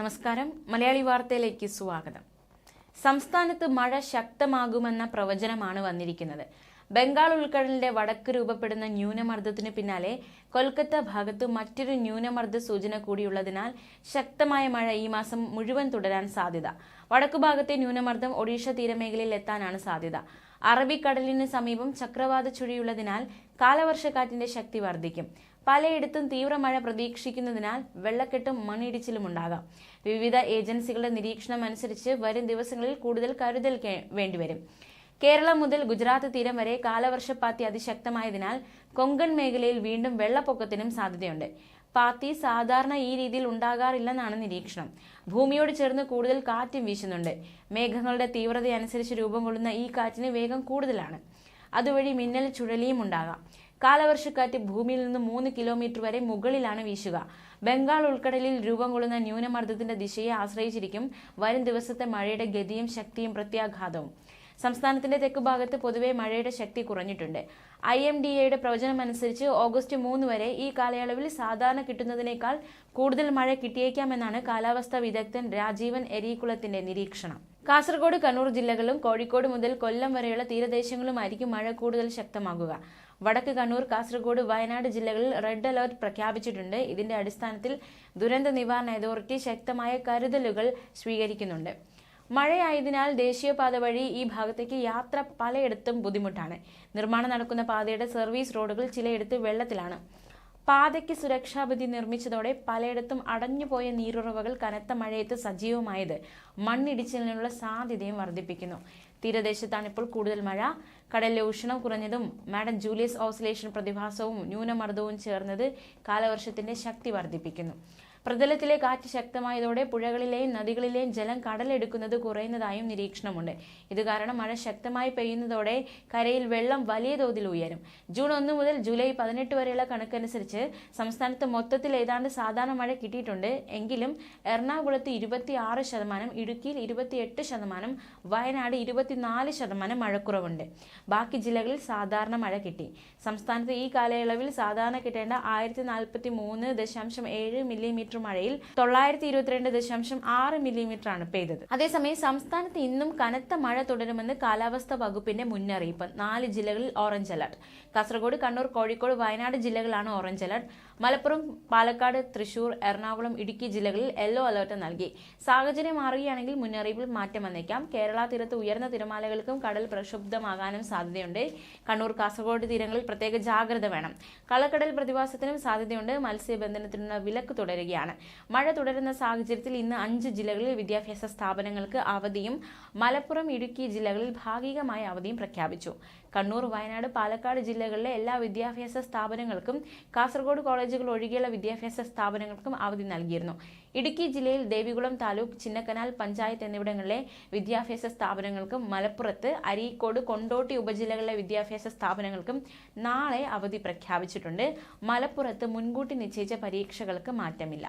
നമസ്കാരം. മലയാളി വാർത്തയിലേക്ക് സ്വാഗതം. സംസ്ഥാനത്ത് മഴ ശക്തമാകുമെന്ന പ്രവചനമാണ് വന്നിരിക്കുന്നത്. ബംഗാൾ ഉൾക്കടലിന്റെ വടക്ക് രൂപപ്പെടുന്ന ന്യൂനമർദ്ദത്തിന് പിന്നാലെ കൊൽക്കത്ത ഭാഗത്ത് മറ്റൊരു ന്യൂനമർദ്ദ സൂചന കൂടിയുള്ളതിനാൽ ശക്തമായ മഴ ഈ മാസം മുഴുവൻ തുടരാൻ സാധ്യത. വടക്കു ഭാഗത്തെ ന്യൂനമർദ്ദം ഒഡീഷ തീരമേഖലയിൽ എത്താനാണ് സാധ്യത. അറബിക്കടലിന് സമീപം ചക്രവാത ചുഴിയുള്ളതിനാൽ കാലവർഷക്കാറ്റിന്റെ ശക്തി വർദ്ധിക്കും. പലയിടത്തും തീവ്രമഴ പ്രതീക്ഷിക്കുന്നതിനാൽ വെള്ളക്കെട്ടും മണ്ണിടിച്ചിലും ഉണ്ടാകാം. വിവിധ ഏജൻസികളുടെ നിരീക്ഷണം അനുസരിച്ച് വരും ദിവസങ്ങളിൽ കൂടുതൽ കരുതൽ വേണ്ടിവരും. കേരളം മുതൽ ഗുജറാത്ത് തീരം വരെ കാലവർഷപ്പാത്തി അതിശക്തമായതിനാൽ കൊങ്കൺ മേഖലയിൽ വീണ്ടും വെള്ളപ്പൊക്കത്തിനും സാധ്യതയുണ്ട്. പാത്തി സാധാരണ ഈ രീതിയിൽ ഉണ്ടാകാറില്ലെന്നാണ് നിരീക്ഷണം. ഭൂമിയോട് ചേർന്ന് കൂടുതൽ കാറ്റും വീശുന്നുണ്ട്. മേഘങ്ങളുടെ തീവ്രതയനുസരിച്ച് രൂപം കൊള്ളുന്ന ഈ കാറ്റിന് വേഗം കൂടുതലാണ്. അതുവഴി മിന്നൽ ചുഴലിയും ഉണ്ടാകാം. കാലവർഷക്കാറ്റ് ഭൂമിയിൽ നിന്ന് മൂന്ന് കിലോമീറ്റർ വരെ മുകളിലാണ് വീശുക. ബംഗാൾ ഉൾക്കടലിൽ രൂപം കൊള്ളുന്ന ന്യൂനമർദ്ദത്തിന്റെ ദിശയെ ആശ്രയിച്ചിരിക്കും. വരും ദിവസത്തെ മഴയുടെ ഗതിയും ശക്തിയും പ്രത്യാഘാതവും. സംസ്ഥാനത്തിന്റെ തെക്ക് ഭാഗത്ത് പൊതുവെ മഴയുടെ ശക്തി കുറഞ്ഞിട്ടുണ്ട്. ഐ എം ഡി എയുടെ പ്രവചനമനുസരിച്ച് ഓഗസ്റ്റ് മൂന്ന് വരെ ഈ കാലയളവിൽ സാധാരണ കിട്ടുന്നതിനേക്കാൾ കൂടുതൽ മഴ കിട്ടിയേക്കാമെന്നാണ് കാലാവസ്ഥാ വിദഗ്ധൻ രാജീവൻ എരീകുളത്തിന്റെ നിരീക്ഷണം. കാസർഗോഡ് കണ്ണൂർ ജില്ലകളും കോഴിക്കോട് മുതൽ കൊല്ലം വരെയുള്ള തീരദേശങ്ങളുമായിരിക്കും മഴ കൂടുതൽ ശക്തമാകുക. വടക്ക് കണ്ണൂർ കാസർഗോഡ് വയനാട് ജില്ലകളിൽ റെഡ് അലർട്ട് പ്രഖ്യാപിച്ചിട്ടുണ്ട്. ഇതിന്റെ അടിസ്ഥാനത്തിൽ ദുരന്ത നിവാരണ അതോറിറ്റി ശക്തമായ കരുതലുകൾ സ്വീകരിക്കുന്നുണ്ട്. മഴയായതിനാൽ ദേശീയപാത വഴി ഈ ഭാഗത്തേക്ക് യാത്ര പലയിടത്തും ബുദ്ധിമുട്ടാണ്. നിർമ്മാണം നടക്കുന്ന പാതയുടെ സർവീസ് റോഡുകൾ ചിലയിടത്ത് വെള്ളത്തിലാണ്. പാതയ്ക്ക് സുരക്ഷാപതി നിർമ്മിച്ചതോടെ പലയിടത്തും അടഞ്ഞുപോയ നീരുറവകൾ കനത്ത മഴയത്ത് സജീവമായത് മണ്ണിടിച്ചിലിനുള്ള സാധ്യതയും വർദ്ധിപ്പിക്കുന്നു. തീരദേശത്താണ് ഇപ്പോൾ കൂടുതൽ മഴ. കടലിലെ ഉഷ്ണം കുറഞ്ഞതും മാഡം ജൂലിയസ് ഓസിലേഷൻ പ്രതിഭാസവും ന്യൂനമർദ്ദവും ചേർന്നത് കാലവർഷത്തിന്റെ ശക്തി വർദ്ധിപ്പിക്കുന്നു. പ്രതലത്തിലെ കാറ്റ് ശക്തമായതോടെ പുഴകളിലെയും നദികളിലെയും ജലം കടലെടുക്കുന്നത് കുറയുന്നതായും നിരീക്ഷണമുണ്ട്. ഇത് കാരണം മഴ ശക്തമായി പെയ്യുന്നതോടെ കരയിൽ വെള്ളം വലിയ തോതിൽ ഉയരും. ജൂൺ ഒന്ന് മുതൽ ജൂലൈ പതിനെട്ട് വരെയുള്ള കണക്കനുസരിച്ച് സംസ്ഥാനത്ത് മൊത്തത്തിൽ ഏതാണ്ട് സാധാരണ മഴ കിട്ടിയിട്ടുണ്ട്. എങ്കിലും എറണാകുളത്ത് ഇരുപത്തി ആറ് ശതമാനം ഇടുക്കിയിൽ ഇരുപത്തിയെട്ട് ശതമാനം വയനാട് ഇരുപത്തിനാല് ശതമാനം മഴക്കുറവുണ്ട്. ബാക്കി ജില്ലകളിൽ സാധാരണ മഴ കിട്ടി. സംസ്ഥാനത്ത് ഈ കാലയളവിൽ സാധാരണ കിട്ടേണ്ട ആയിരത്തി നാൽപ്പത്തി മൂന്ന് ദശാംശം ഏഴ് മില്ലിമീറ്റർ മഴയിൽ തൊള്ളായിരത്തി ഇരുപത്തിരണ്ട് ദശാംശം ആറ് മില്ലിമീറ്റർ ആണ് പെയ്തത്. അതേസമയം സംസ്ഥാനത്ത് ഇന്നും കനത്ത മഴ തുടരുമെന്ന് കാലാവസ്ഥാ വകുപ്പിന്റെ മുന്നറിയിപ്പ്. നാല് ജില്ലകളിൽ ഓറഞ്ച് അലർട്ട്. കാസർഗോഡ് കണ്ണൂർ കോഴിക്കോട് വയനാട് ജില്ലകളാണ് ഓറഞ്ച് അലർട്ട്. മലപ്പുറം പാലക്കാട് തൃശൂർ എറണാകുളം ഇടുക്കി ജില്ലകളിൽ യെല്ലോ അലർട്ട് നൽകി. സാഹചര്യം മാറുകയാണെങ്കിൽ മുന്നറിയിപ്പിൽ മാറ്റം വന്നേക്കാം. കേരള തീരത്ത് ഉയർന്ന തിരമാലകൾക്കും കടൽ പ്രക്ഷുബ്ധമാകാനും സാധ്യതയുണ്ട്. കണ്ണൂർ കാസർഗോഡ് തീരങ്ങളിൽ പ്രത്യേക ജാഗ്രത വേണം. കള്ളക്കടൽ പ്രതിഭാസത്തിനും സാധ്യതയുണ്ട്. മത്സ്യബന്ധനത്തിനുള്ള വിലക്ക് തുടരുകയാണ് മഴ തുടരുന്ന സാഹചര്യത്തിൽ ഇന്ന് അഞ്ച് ജില്ലകളിൽ വിദ്യാഭ്യാസ സ്ഥാപനങ്ങൾക്ക് അവധിയും മലപ്പുറം ഇടുക്കി ജില്ലകളിൽ ഭാഗികമായ അവധിയും പ്രഖ്യാപിച്ചു. കണ്ണൂർ വയനാട് പാലക്കാട് ജില്ലകളിലെ എല്ലാ വിദ്യാഭ്യാസ സ്ഥാപനങ്ങൾക്കും കാസർഗോഡ് കോളേജുകൾ ഒഴികെയുള്ള വിദ്യാഭ്യാസ സ്ഥാപനങ്ങൾക്കും അവധി നൽകിയിരുന്നു. ഇടുക്കി ജില്ലയിൽ ദേവികുളം താലൂക്ക് ചിന്നക്കനാൽ പഞ്ചായത്ത് എന്നിവിടങ്ങളിലെ വിദ്യാഭ്യാസ സ്ഥാപനങ്ങൾക്കും മലപ്പുറത്ത് അരീക്കോട് കൊണ്ടോട്ടി ഉപജില്ലകളിലെ വിദ്യാഭ്യാസ സ്ഥാപനങ്ങൾക്കും നാളെ അവധി പ്രഖ്യാപിച്ചിട്ടുണ്ട്. മലപ്പുറത്ത് മുൻകൂട്ടി നിശ്ചയിച്ച പരീക്ഷകൾക്ക് മാറ്റമില്ല.